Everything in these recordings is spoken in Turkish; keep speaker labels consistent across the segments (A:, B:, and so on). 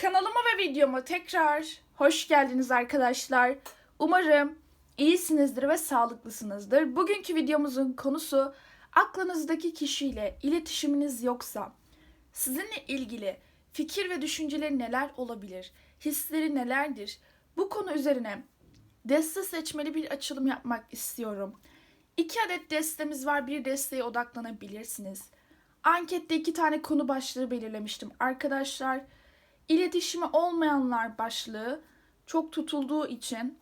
A: Kanalıma ve videoma tekrar hoş geldiniz arkadaşlar. Umarım iyisinizdir ve sağlıklısınızdır. Bugünkü videomuzun konusu aklınızdaki kişiyle iletişiminiz yoksa sizinle ilgili fikir ve düşünceleri neler olabilir? Hisleri nelerdir? Bu konu üzerine deste seçmeli bir açılım yapmak istiyorum. İki adet destemiz var. Bir desteğe odaklanabilirsiniz. Ankette iki tane konu başlığı belirlemiştim. Arkadaşlar iletişimi olmayanlar başlığı çok tutulduğu için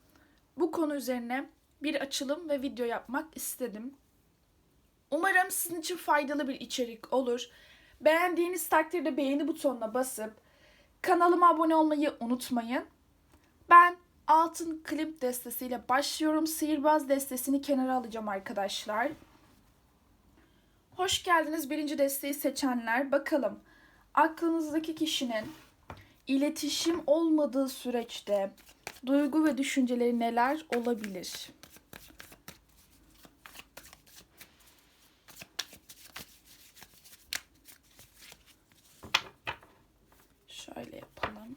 A: bu konu üzerine bir açılım ve video yapmak istedim. Umarım sizin için faydalı bir içerik olur. Beğendiğiniz takdirde beğeni butonuna basıp kanalıma abone olmayı unutmayın. Ben altın klip destesiyle başlıyorum. Sihirbaz destesini kenara alacağım arkadaşlar. Hoş geldiniz birinci desteği seçenler. Bakalım aklınızdaki kişinin iletişim olmadığı süreçte duygu ve düşünceleri neler olabilir? Şöyle yapalım.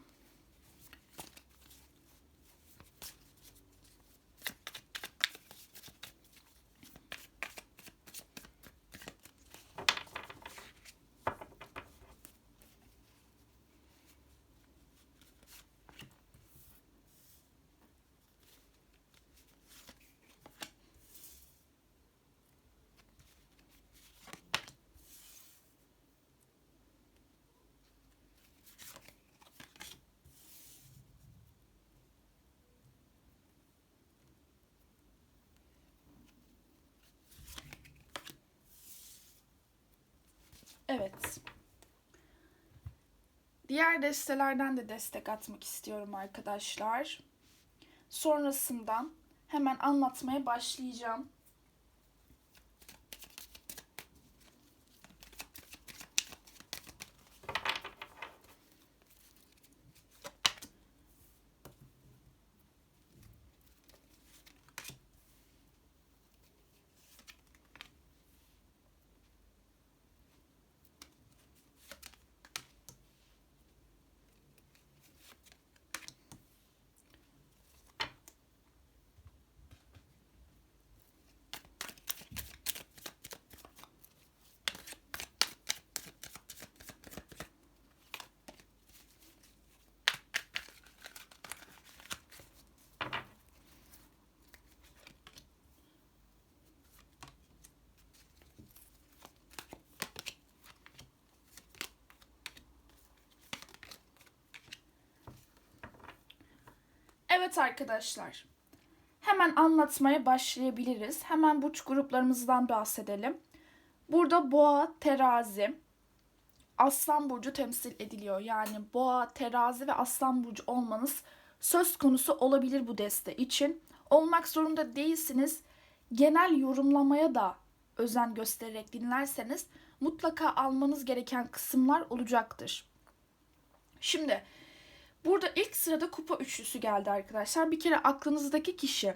A: Evet. Diğer destelerden de destek atmak istiyorum arkadaşlar. Sonrasından hemen anlatmaya başlayacağım. Evet arkadaşlar. Hemen anlatmaya başlayabiliriz. Hemen burç gruplarımızdan bahsedelim. Burada boğa, terazi, aslan burcu temsil ediliyor. Yani boğa, terazi ve aslan burcu olmanız söz konusu olabilir bu deste için. Olmak zorunda değilsiniz. Genel yorumlamaya da özen göstererek dinlerseniz mutlaka almanız gereken kısımlar olacaktır. Şimdi Burada ilk sırada kupa üçlüsü geldi arkadaşlar. Bir kere aklınızdaki kişi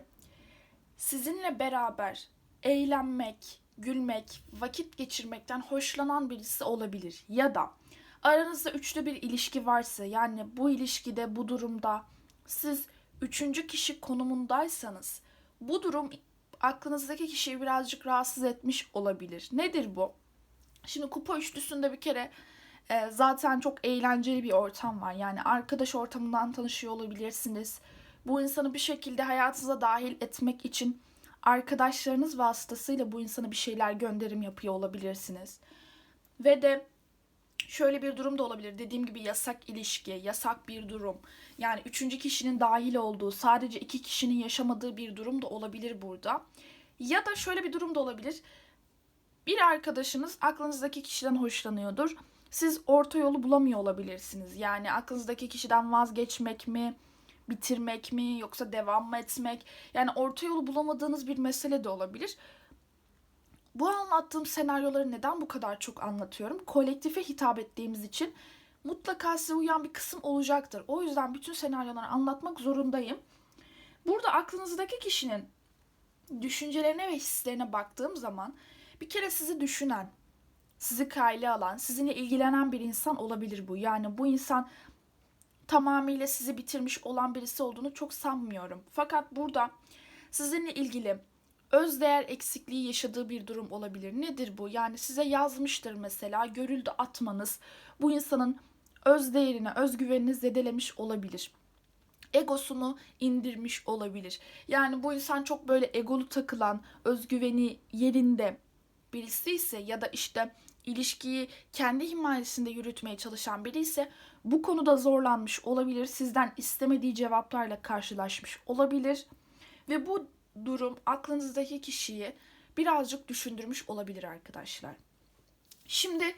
A: sizinle beraber eğlenmek, gülmek, vakit geçirmekten hoşlanan birisi olabilir. Ya da aranızda üçlü bir ilişki varsa yani bu ilişkide bu durumda siz üçüncü kişi konumundaysanız bu durum aklınızdaki kişiyi birazcık rahatsız etmiş olabilir. Nedir bu? Şimdi kupa üçlüsünde bir kere e, zaten çok eğlenceli bir ortam var. Yani arkadaş ortamından tanışıyor olabilirsiniz. Bu insanı bir şekilde hayatınıza dahil etmek için arkadaşlarınız vasıtasıyla bu insana bir şeyler gönderim yapıyor olabilirsiniz. Ve de şöyle bir durum da olabilir. Dediğim gibi yasak ilişki, yasak bir durum. Yani üçüncü kişinin dahil olduğu, sadece iki kişinin yaşamadığı bir durum da olabilir burada. Ya da şöyle bir durum da olabilir. Bir arkadaşınız aklınızdaki kişiden hoşlanıyordur siz orta yolu bulamıyor olabilirsiniz. Yani aklınızdaki kişiden vazgeçmek mi, bitirmek mi yoksa devam mı etmek? Yani orta yolu bulamadığınız bir mesele de olabilir. Bu anlattığım senaryoları neden bu kadar çok anlatıyorum? Kolektife hitap ettiğimiz için mutlaka size uyan bir kısım olacaktır. O yüzden bütün senaryoları anlatmak zorundayım. Burada aklınızdaki kişinin düşüncelerine ve hislerine baktığım zaman bir kere sizi düşünen, sizi kaylı alan, sizinle ilgilenen bir insan olabilir bu. Yani bu insan tamamıyla sizi bitirmiş olan birisi olduğunu çok sanmıyorum. Fakat burada sizinle ilgili özdeğer eksikliği yaşadığı bir durum olabilir. Nedir bu? Yani size yazmıştır mesela görüldü atmanız bu insanın özdeğerini, özgüvenini zedelemiş olabilir. Egosunu indirmiş olabilir. Yani bu insan çok böyle egolu takılan, özgüveni yerinde birisi ise ya da işte ilişkiyi kendi himayesinde yürütmeye çalışan biri ise bu konuda zorlanmış olabilir. Sizden istemediği cevaplarla karşılaşmış olabilir. Ve bu durum aklınızdaki kişiyi birazcık düşündürmüş olabilir arkadaşlar. Şimdi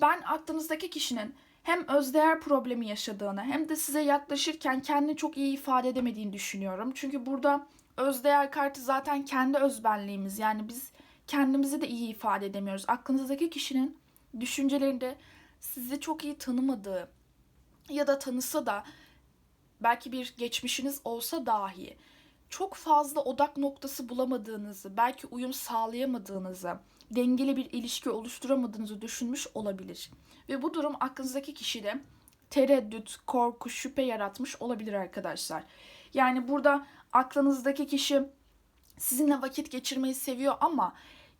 A: ben aklınızdaki kişinin hem özdeğer problemi yaşadığını hem de size yaklaşırken kendini çok iyi ifade edemediğini düşünüyorum. Çünkü burada özdeğer kartı zaten kendi özbenliğimiz. Yani biz kendimizi de iyi ifade edemiyoruz. Aklınızdaki kişinin düşüncelerinde sizi çok iyi tanımadığı ya da tanısa da belki bir geçmişiniz olsa dahi çok fazla odak noktası bulamadığınızı, belki uyum sağlayamadığınızı, dengeli bir ilişki oluşturamadığınızı düşünmüş olabilir. Ve bu durum aklınızdaki kişide tereddüt, korku, şüphe yaratmış olabilir arkadaşlar. Yani burada aklınızdaki kişi sizinle vakit geçirmeyi seviyor ama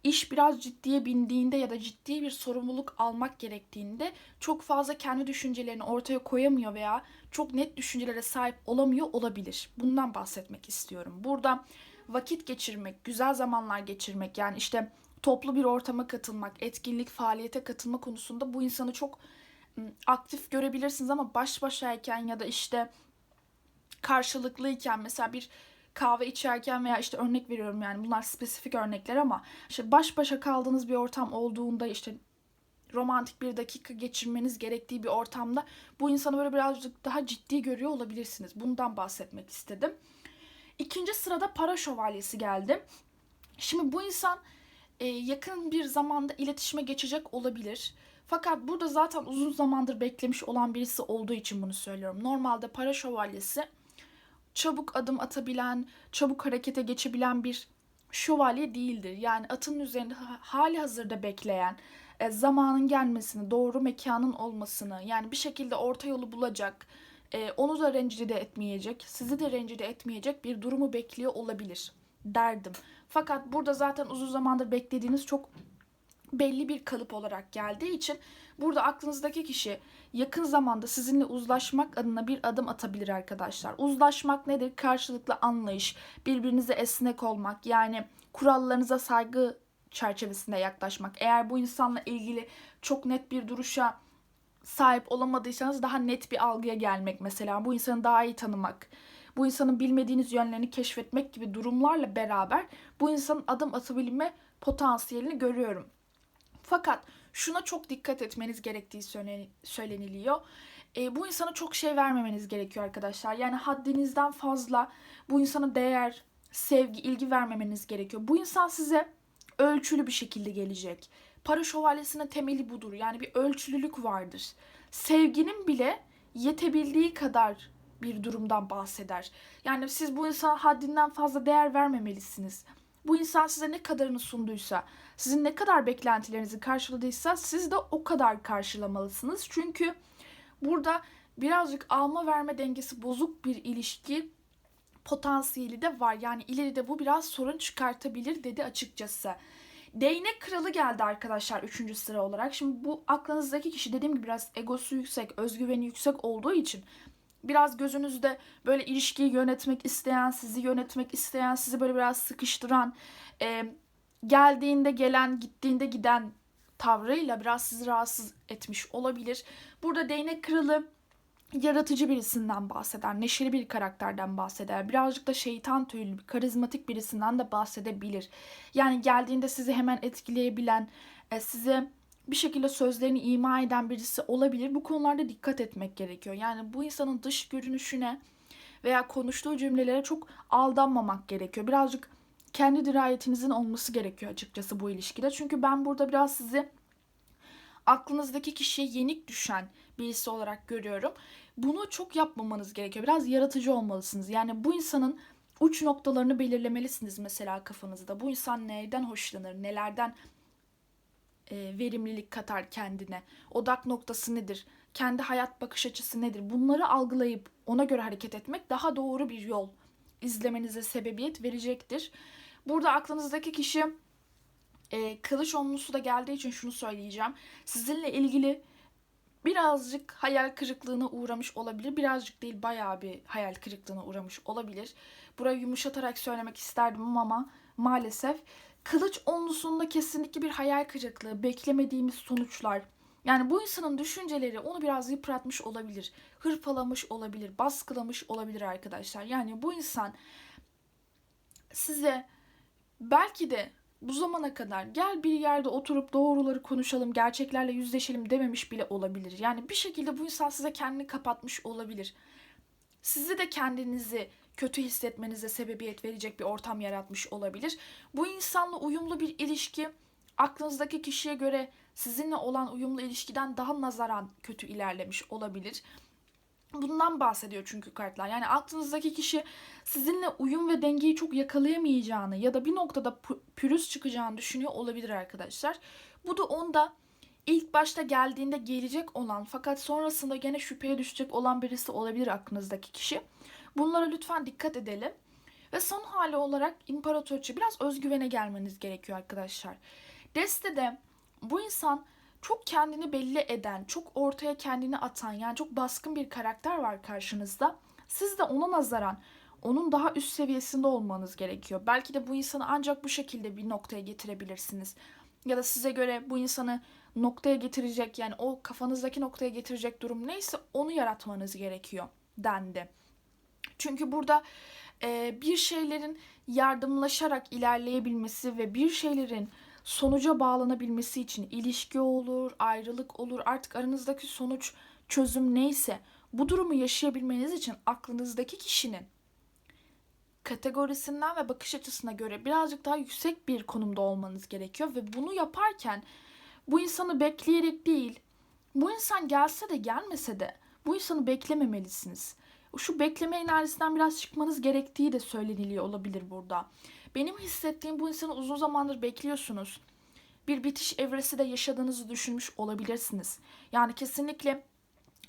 A: iş biraz ciddiye bindiğinde ya da ciddi bir sorumluluk almak gerektiğinde çok fazla kendi düşüncelerini ortaya koyamıyor veya çok net düşüncelere sahip olamıyor olabilir. Bundan bahsetmek istiyorum. Burada vakit geçirmek, güzel zamanlar geçirmek yani işte toplu bir ortama katılmak, etkinlik, faaliyete katılma konusunda bu insanı çok aktif görebilirsiniz ama baş başayken ya da işte karşılıklıyken mesela bir kahve içerken veya işte örnek veriyorum yani bunlar spesifik örnekler ama işte baş başa kaldığınız bir ortam olduğunda işte romantik bir dakika geçirmeniz gerektiği bir ortamda bu insanı böyle birazcık daha ciddi görüyor olabilirsiniz. Bundan bahsetmek istedim. İkinci sırada para şövalyesi geldi. Şimdi bu insan e, yakın bir zamanda iletişime geçecek olabilir. Fakat burada zaten uzun zamandır beklemiş olan birisi olduğu için bunu söylüyorum. Normalde para şövalyesi çabuk adım atabilen, çabuk harekete geçebilen bir şövalye değildir. Yani atın üzerinde hali hazırda bekleyen, e, zamanın gelmesini, doğru mekanın olmasını, yani bir şekilde orta yolu bulacak, e, onu da rencide etmeyecek, sizi de rencide etmeyecek bir durumu bekliyor olabilir derdim. Fakat burada zaten uzun zamandır beklediğiniz çok belli bir kalıp olarak geldiği için burada aklınızdaki kişi yakın zamanda sizinle uzlaşmak adına bir adım atabilir arkadaşlar. Uzlaşmak nedir? Karşılıklı anlayış, birbirinize esnek olmak, yani kurallarınıza saygı çerçevesinde yaklaşmak. Eğer bu insanla ilgili çok net bir duruşa sahip olamadıysanız daha net bir algıya gelmek mesela. Bu insanı daha iyi tanımak, bu insanın bilmediğiniz yönlerini keşfetmek gibi durumlarla beraber bu insanın adım atabilme potansiyelini görüyorum. Fakat şuna çok dikkat etmeniz gerektiği söyleniliyor. E, bu insana çok şey vermemeniz gerekiyor arkadaşlar. Yani haddinizden fazla bu insana değer, sevgi, ilgi vermemeniz gerekiyor. Bu insan size ölçülü bir şekilde gelecek. Para şövalyesinin temeli budur. Yani bir ölçülülük vardır. Sevginin bile yetebildiği kadar bir durumdan bahseder. Yani siz bu insana haddinden fazla değer vermemelisiniz. Bu insan size ne kadarını sunduysa, sizin ne kadar beklentilerinizi karşıladıysa siz de o kadar karşılamalısınız. Çünkü burada birazcık alma verme dengesi bozuk bir ilişki potansiyeli de var. Yani ileride bu biraz sorun çıkartabilir dedi açıkçası. Değnek kralı geldi arkadaşlar 3. sıra olarak. Şimdi bu aklınızdaki kişi dediğim gibi biraz egosu yüksek, özgüveni yüksek olduğu için biraz gözünüzde böyle ilişkiyi yönetmek isteyen, sizi yönetmek isteyen, sizi böyle biraz sıkıştıran, e, geldiğinde gelen, gittiğinde giden tavrıyla biraz sizi rahatsız etmiş olabilir. Burada değnek kralı yaratıcı birisinden bahseder, neşeli bir karakterden bahseder, birazcık da şeytan tüylü, karizmatik birisinden de bahsedebilir. Yani geldiğinde sizi hemen etkileyebilen, e, size bir şekilde sözlerini ima eden birisi olabilir. Bu konularda dikkat etmek gerekiyor. Yani bu insanın dış görünüşüne veya konuştuğu cümlelere çok aldanmamak gerekiyor. Birazcık kendi dirayetinizin olması gerekiyor açıkçası bu ilişkide. Çünkü ben burada biraz sizi aklınızdaki kişiye yenik düşen birisi olarak görüyorum. Bunu çok yapmamanız gerekiyor. Biraz yaratıcı olmalısınız. Yani bu insanın uç noktalarını belirlemelisiniz mesela kafanızda. Bu insan neyden hoşlanır, nelerden e, verimlilik katar kendine? Odak noktası nedir? kendi hayat bakış açısı nedir? Bunları algılayıp ona göre hareket etmek daha doğru bir yol izlemenize sebebiyet verecektir. Burada aklınızdaki kişi e, kılıç onlusu da geldiği için şunu söyleyeceğim. Sizinle ilgili birazcık hayal kırıklığına uğramış olabilir. Birazcık değil bayağı bir hayal kırıklığına uğramış olabilir. Burayı yumuşatarak söylemek isterdim ama maalesef kılıç onlusunda kesinlikle bir hayal kırıklığı, beklemediğimiz sonuçlar. Yani bu insanın düşünceleri onu biraz yıpratmış olabilir, hırpalamış olabilir, baskılamış olabilir arkadaşlar. Yani bu insan size belki de bu zamana kadar gel bir yerde oturup doğruları konuşalım, gerçeklerle yüzleşelim dememiş bile olabilir. Yani bir şekilde bu insan size kendini kapatmış olabilir. Sizi de kendinizi kötü hissetmenize sebebiyet verecek bir ortam yaratmış olabilir. Bu insanla uyumlu bir ilişki aklınızdaki kişiye göre sizinle olan uyumlu ilişkiden daha nazaran kötü ilerlemiş olabilir. Bundan bahsediyor çünkü kartlar. Yani aklınızdaki kişi sizinle uyum ve dengeyi çok yakalayamayacağını ya da bir noktada pürüz çıkacağını düşünüyor olabilir arkadaşlar. Bu da onda ilk başta geldiğinde gelecek olan fakat sonrasında gene şüpheye düşecek olan birisi olabilir aklınızdaki kişi. Bunlara lütfen dikkat edelim. Ve son hali olarak imparatorça biraz özgüvene gelmeniz gerekiyor arkadaşlar. Destede bu insan çok kendini belli eden, çok ortaya kendini atan yani çok baskın bir karakter var karşınızda. Siz de ona nazaran onun daha üst seviyesinde olmanız gerekiyor. Belki de bu insanı ancak bu şekilde bir noktaya getirebilirsiniz. Ya da size göre bu insanı noktaya getirecek yani o kafanızdaki noktaya getirecek durum neyse onu yaratmanız gerekiyor dendi. Çünkü burada e, bir şeylerin yardımlaşarak ilerleyebilmesi ve bir şeylerin sonuca bağlanabilmesi için ilişki olur, ayrılık olur, artık aranızdaki sonuç, çözüm neyse bu durumu yaşayabilmeniz için aklınızdaki kişinin kategorisinden ve bakış açısına göre birazcık daha yüksek bir konumda olmanız gerekiyor ve bunu yaparken bu insanı bekleyerek değil, bu insan gelse de gelmese de bu insanı beklememelisiniz. Şu bekleme enerjisinden biraz çıkmanız gerektiği de söyleniliyor olabilir burada. Benim hissettiğim bu insanı uzun zamandır bekliyorsunuz. Bir bitiş evresi de yaşadığınızı düşünmüş olabilirsiniz. Yani kesinlikle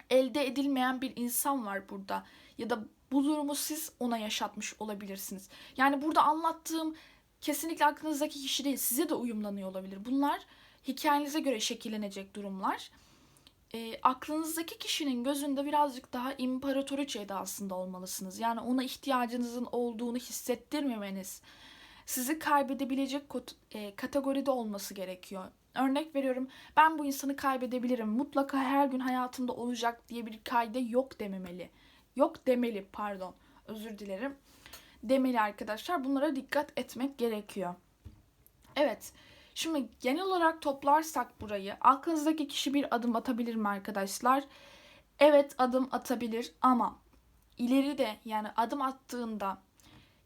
A: elde edilmeyen bir insan var burada. Ya da bu durumu siz ona yaşatmış olabilirsiniz. Yani burada anlattığım kesinlikle aklınızdaki kişi değil, size de uyumlanıyor olabilir. Bunlar hikayenize göre şekillenecek durumlar. E, aklınızdaki kişinin gözünde birazcık daha imparatoriçe aslında olmalısınız. Yani ona ihtiyacınızın olduğunu hissettirmemeniz, sizi kaybedebilecek e, kategoride olması gerekiyor. Örnek veriyorum ben bu insanı kaybedebilirim mutlaka her gün hayatımda olacak diye bir kayda yok dememeli. Yok demeli pardon özür dilerim. Demeli arkadaşlar bunlara dikkat etmek gerekiyor. Evet şimdi genel olarak toplarsak burayı aklınızdaki kişi bir adım atabilir mi arkadaşlar? Evet adım atabilir ama ileride yani adım attığında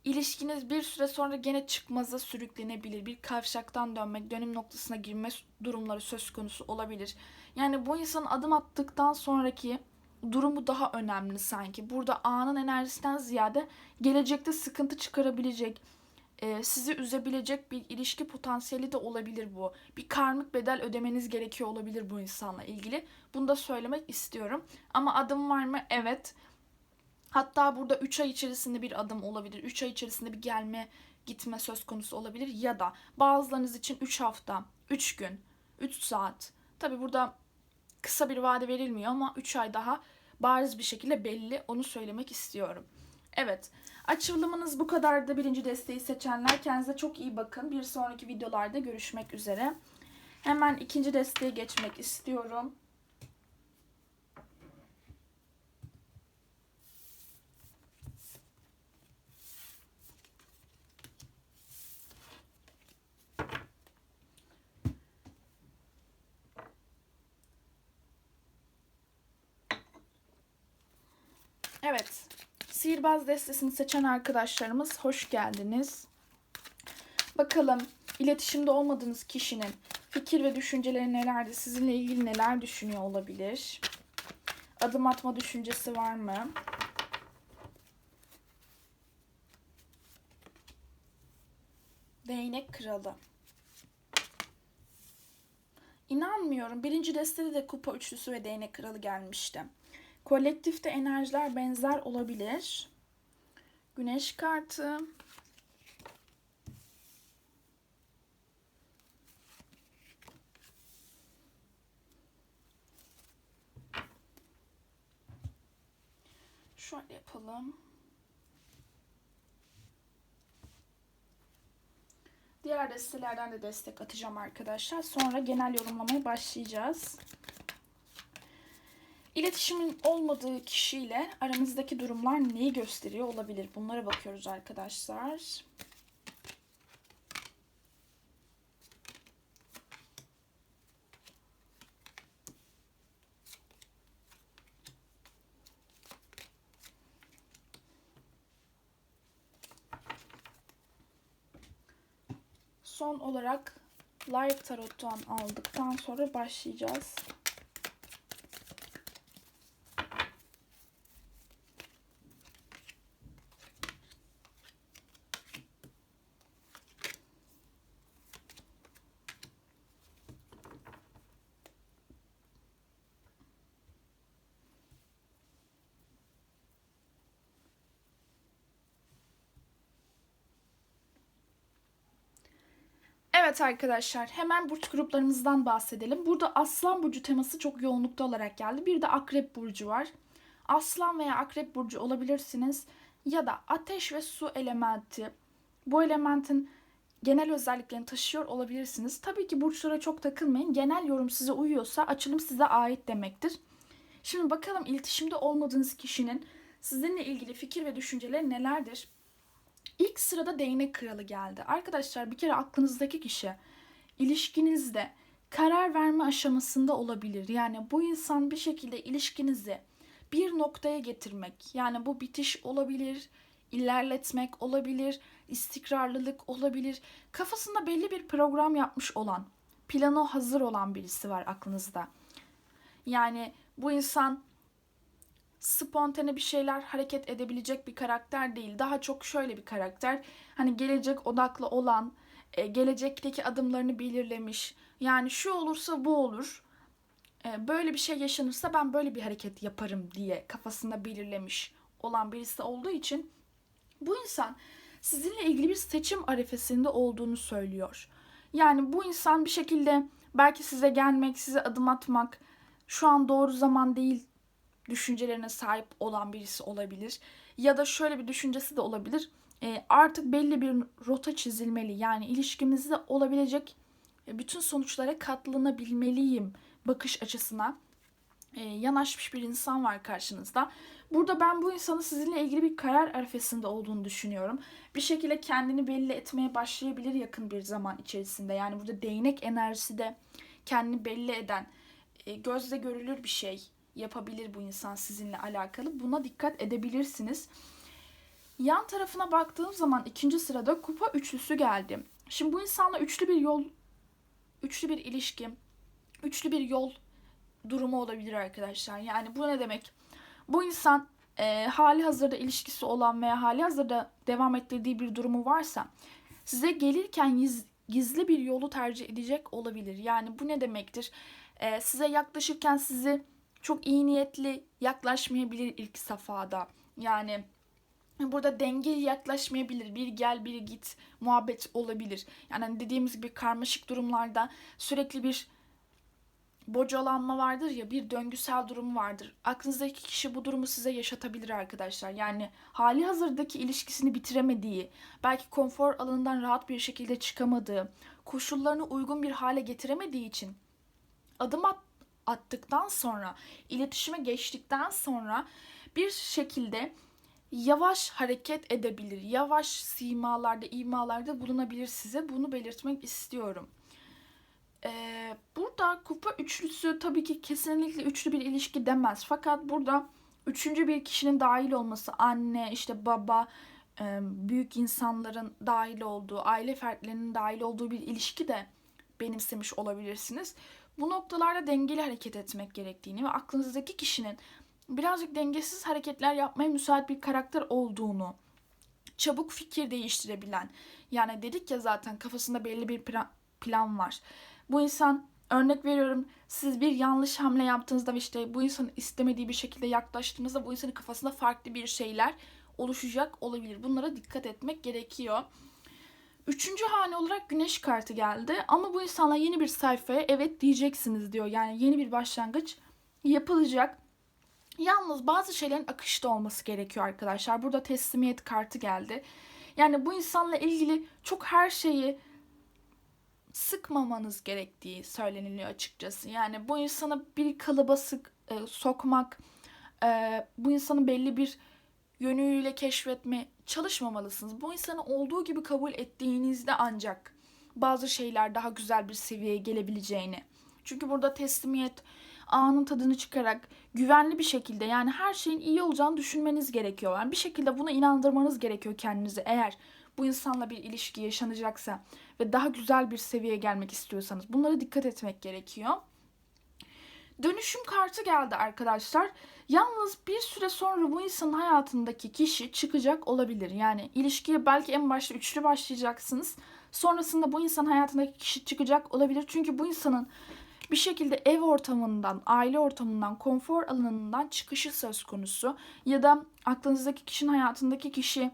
A: İlişkiniz bir süre sonra gene çıkmaza sürüklenebilir. Bir kavşaktan dönmek, dönüm noktasına girme durumları söz konusu olabilir. Yani bu insan adım attıktan sonraki durumu daha önemli sanki. Burada anın enerjisinden ziyade gelecekte sıkıntı çıkarabilecek, e, sizi üzebilecek bir ilişki potansiyeli de olabilir bu. Bir karmik bedel ödemeniz gerekiyor olabilir bu insanla ilgili. Bunu da söylemek istiyorum. Ama adım var mı? Evet. Hatta burada 3 ay içerisinde bir adım olabilir. 3 ay içerisinde bir gelme gitme söz konusu olabilir. Ya da bazılarınız için 3 hafta, 3 gün, 3 saat. Tabi burada kısa bir vade verilmiyor ama 3 ay daha bariz bir şekilde belli. Onu söylemek istiyorum. Evet. Açılımınız bu kadar da birinci desteği seçenler. Kendinize çok iyi bakın. Bir sonraki videolarda görüşmek üzere. Hemen ikinci desteğe geçmek istiyorum. Evet. Sihirbaz destesini seçen arkadaşlarımız hoş geldiniz. Bakalım iletişimde olmadığınız kişinin fikir ve düşünceleri nelerdi? Sizinle ilgili neler düşünüyor olabilir? Adım atma düşüncesi var mı? Değnek kralı. İnanmıyorum. Birinci destede de kupa üçlüsü ve değnek kralı gelmişti. Kolektifte enerjiler benzer olabilir. Güneş kartı. Şöyle yapalım. Diğer destelerden de destek atacağım arkadaşlar. Sonra genel yorumlamaya başlayacağız. İletişimin olmadığı kişiyle aramızdaki durumlar neyi gösteriyor olabilir? Bunlara bakıyoruz arkadaşlar. Son olarak Live Tarot'tan aldıktan sonra başlayacağız. Evet arkadaşlar hemen burç gruplarımızdan bahsedelim. Burada Aslan Burcu teması çok yoğunlukta olarak geldi. Bir de Akrep Burcu var. Aslan veya Akrep Burcu olabilirsiniz. Ya da Ateş ve Su elementi. Bu elementin genel özelliklerini taşıyor olabilirsiniz. Tabii ki burçlara çok takılmayın. Genel yorum size uyuyorsa açılım size ait demektir. Şimdi bakalım iletişimde olmadığınız kişinin sizinle ilgili fikir ve düşünceleri nelerdir? İlk sırada değnek kralı geldi. Arkadaşlar bir kere aklınızdaki kişi ilişkinizde karar verme aşamasında olabilir. Yani bu insan bir şekilde ilişkinizi bir noktaya getirmek. Yani bu bitiş olabilir, ilerletmek olabilir, istikrarlılık olabilir. Kafasında belli bir program yapmış olan, planı hazır olan birisi var aklınızda. Yani bu insan spontane bir şeyler hareket edebilecek bir karakter değil. Daha çok şöyle bir karakter. Hani gelecek odaklı olan, e, gelecekteki adımlarını belirlemiş. Yani şu olursa bu olur. E, böyle bir şey yaşanırsa ben böyle bir hareket yaparım diye kafasında belirlemiş olan birisi olduğu için bu insan sizinle ilgili bir seçim arifesinde olduğunu söylüyor. Yani bu insan bir şekilde belki size gelmek, size adım atmak şu an doğru zaman değil düşüncelerine sahip olan birisi olabilir. Ya da şöyle bir düşüncesi de olabilir. E, artık belli bir rota çizilmeli. Yani ilişkimizde olabilecek e, bütün sonuçlara katlanabilmeliyim bakış açısına e, yanaşmış bir insan var karşınızda. Burada ben bu insanın sizinle ilgili bir karar arifesinde olduğunu düşünüyorum. Bir şekilde kendini belli etmeye başlayabilir yakın bir zaman içerisinde. Yani burada değnek enerjisi de kendini belli eden, e, gözle görülür bir şey yapabilir bu insan sizinle alakalı. Buna dikkat edebilirsiniz. Yan tarafına baktığım zaman ikinci sırada kupa üçlüsü geldi. Şimdi bu insanla üçlü bir yol, üçlü bir ilişki, üçlü bir yol durumu olabilir arkadaşlar. Yani bu ne demek? Bu insan e, hali hazırda ilişkisi olan veya hali hazırda devam ettirdiği bir durumu varsa size gelirken giz, gizli bir yolu tercih edecek olabilir. Yani bu ne demektir? E, size yaklaşırken sizi çok iyi niyetli yaklaşmayabilir ilk safhada. Yani burada dengeli yaklaşmayabilir. Bir gel bir git muhabbet olabilir. Yani hani dediğimiz gibi karmaşık durumlarda sürekli bir bocalanma vardır ya bir döngüsel durum vardır. Aklınızdaki kişi bu durumu size yaşatabilir arkadaşlar. Yani hali hazırdaki ilişkisini bitiremediği, belki konfor alanından rahat bir şekilde çıkamadığı, koşullarını uygun bir hale getiremediği için adım at attıktan sonra, iletişime geçtikten sonra bir şekilde yavaş hareket edebilir. Yavaş simalarda, imalarda bulunabilir size. Bunu belirtmek istiyorum. Ee, burada kupa üçlüsü tabii ki kesinlikle üçlü bir ilişki demez. Fakat burada üçüncü bir kişinin dahil olması, anne, işte baba, e, büyük insanların dahil olduğu, aile fertlerinin dahil olduğu bir ilişki de benimsemiş olabilirsiniz bu noktalarda dengeli hareket etmek gerektiğini ve aklınızdaki kişinin birazcık dengesiz hareketler yapmaya müsait bir karakter olduğunu, çabuk fikir değiştirebilen, yani dedik ya zaten kafasında belli bir plan, var. Bu insan Örnek veriyorum siz bir yanlış hamle yaptığınızda ve işte bu insanın istemediği bir şekilde yaklaştığınızda bu insanın kafasında farklı bir şeyler oluşacak olabilir. Bunlara dikkat etmek gerekiyor. Üçüncü hane olarak güneş kartı geldi ama bu insanla yeni bir sayfaya evet diyeceksiniz diyor. Yani yeni bir başlangıç yapılacak. Yalnız bazı şeylerin akışta olması gerekiyor arkadaşlar. Burada teslimiyet kartı geldi. Yani bu insanla ilgili çok her şeyi sıkmamanız gerektiği söyleniliyor açıkçası. Yani bu insanı bir kalıba sık, e, sokmak, e, bu insanı belli bir yönüyle keşfetme çalışmamalısınız. Bu insanı olduğu gibi kabul ettiğinizde ancak bazı şeyler daha güzel bir seviyeye gelebileceğini. Çünkü burada teslimiyet anın tadını çıkarak güvenli bir şekilde yani her şeyin iyi olacağını düşünmeniz gerekiyor. Yani bir şekilde buna inandırmanız gerekiyor kendinizi eğer bu insanla bir ilişki yaşanacaksa ve daha güzel bir seviyeye gelmek istiyorsanız bunlara dikkat etmek gerekiyor. Dönüşüm kartı geldi arkadaşlar. Yalnız bir süre sonra bu insanın hayatındaki kişi çıkacak olabilir. Yani ilişkiye belki en başta üçlü başlayacaksınız. Sonrasında bu insan hayatındaki kişi çıkacak olabilir. Çünkü bu insanın bir şekilde ev ortamından, aile ortamından, konfor alanından çıkışı söz konusu. Ya da aklınızdaki kişinin hayatındaki kişi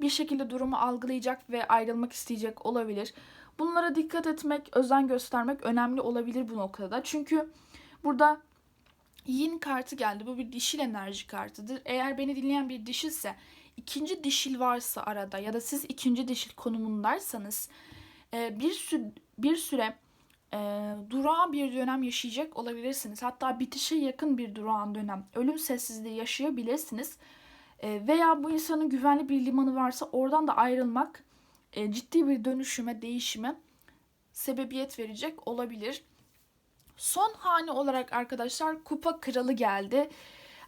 A: bir şekilde durumu algılayacak ve ayrılmak isteyecek olabilir. Bunlara dikkat etmek, özen göstermek önemli olabilir bu noktada. Çünkü burada yin kartı geldi. Bu bir dişil enerji kartıdır. Eğer beni dinleyen bir dişilse, ikinci dişil varsa arada ya da siz ikinci dişil konumundaysanız e, bir süre, bir süre e, durağan bir dönem yaşayacak olabilirsiniz. Hatta bitişe yakın bir durağan dönem, ölüm sessizliği yaşayabilirsiniz. E, veya bu insanın güvenli bir limanı varsa oradan da ayrılmak e, ciddi bir dönüşüme, değişime sebebiyet verecek olabilir. Son hane olarak arkadaşlar kupa kralı geldi.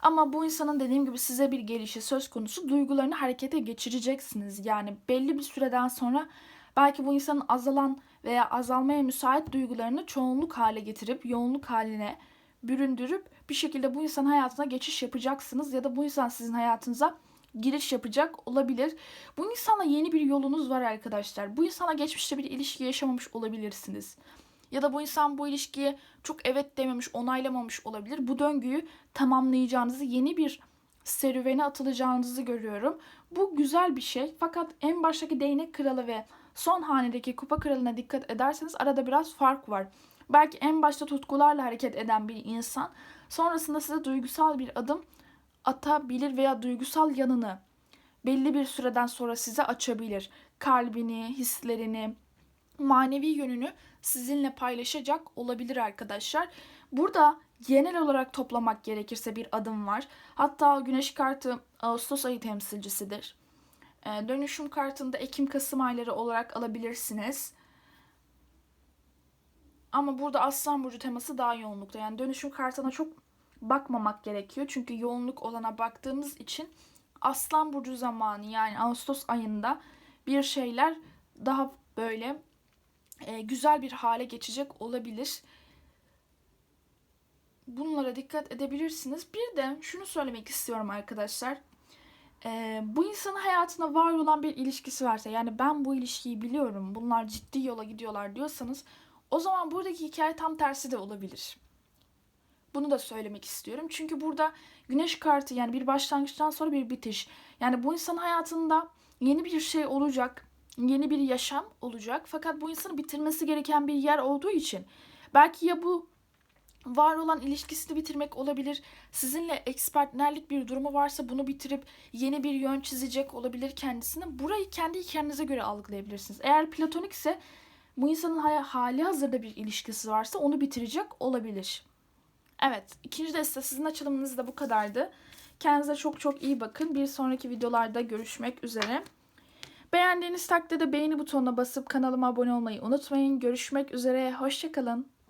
A: Ama bu insanın dediğim gibi size bir gelişi söz konusu. Duygularını harekete geçireceksiniz. Yani belli bir süreden sonra belki bu insanın azalan veya azalmaya müsait duygularını çoğunluk hale getirip yoğunluk haline büründürüp bir şekilde bu insan hayatına geçiş yapacaksınız ya da bu insan sizin hayatınıza giriş yapacak olabilir. Bu insanla yeni bir yolunuz var arkadaşlar. Bu insana geçmişte bir ilişki yaşamamış olabilirsiniz. Ya da bu insan bu ilişkiye çok evet dememiş, onaylamamış olabilir. Bu döngüyü tamamlayacağınızı, yeni bir serüvene atılacağınızı görüyorum. Bu güzel bir şey. Fakat en baştaki değnek kralı ve son hanedeki kupa kralına dikkat ederseniz arada biraz fark var. Belki en başta tutkularla hareket eden bir insan sonrasında size duygusal bir adım atabilir veya duygusal yanını belli bir süreden sonra size açabilir. Kalbini, hislerini, manevi yönünü sizinle paylaşacak olabilir arkadaşlar. Burada genel olarak toplamak gerekirse bir adım var. Hatta güneş kartı Ağustos ayı temsilcisidir. Ee, dönüşüm kartında Ekim-Kasım ayları olarak alabilirsiniz. Ama burada Aslan Burcu teması daha yoğunlukta. Yani dönüşüm kartına çok bakmamak gerekiyor. Çünkü yoğunluk olana baktığımız için Aslan Burcu zamanı yani Ağustos ayında bir şeyler daha böyle e, güzel bir hale geçecek olabilir. Bunlara dikkat edebilirsiniz. Bir de şunu söylemek istiyorum arkadaşlar. E, bu insanın hayatında var olan bir ilişkisi varsa yani ben bu ilişkiyi biliyorum bunlar ciddi yola gidiyorlar diyorsanız o zaman buradaki hikaye tam tersi de olabilir. Bunu da söylemek istiyorum. Çünkü burada güneş kartı yani bir başlangıçtan sonra bir bitiş. Yani bu insanın hayatında yeni bir şey olacak. Yeni bir yaşam olacak. Fakat bu insanın bitirmesi gereken bir yer olduğu için belki ya bu var olan ilişkisini bitirmek olabilir. Sizinle ekspertnerlik bir durumu varsa bunu bitirip yeni bir yön çizecek olabilir kendisine. Burayı kendi hikayenize göre algılayabilirsiniz. Eğer platonik ise bu insanın hali hazırda bir ilişkisi varsa onu bitirecek olabilir. Evet, ikinci deste sizin açılımınız da bu kadardı. Kendinize çok çok iyi bakın. Bir sonraki videolarda görüşmek üzere. Beğendiğiniz takdirde beğeni butonuna basıp kanalıma abone olmayı unutmayın. Görüşmek üzere, hoşçakalın.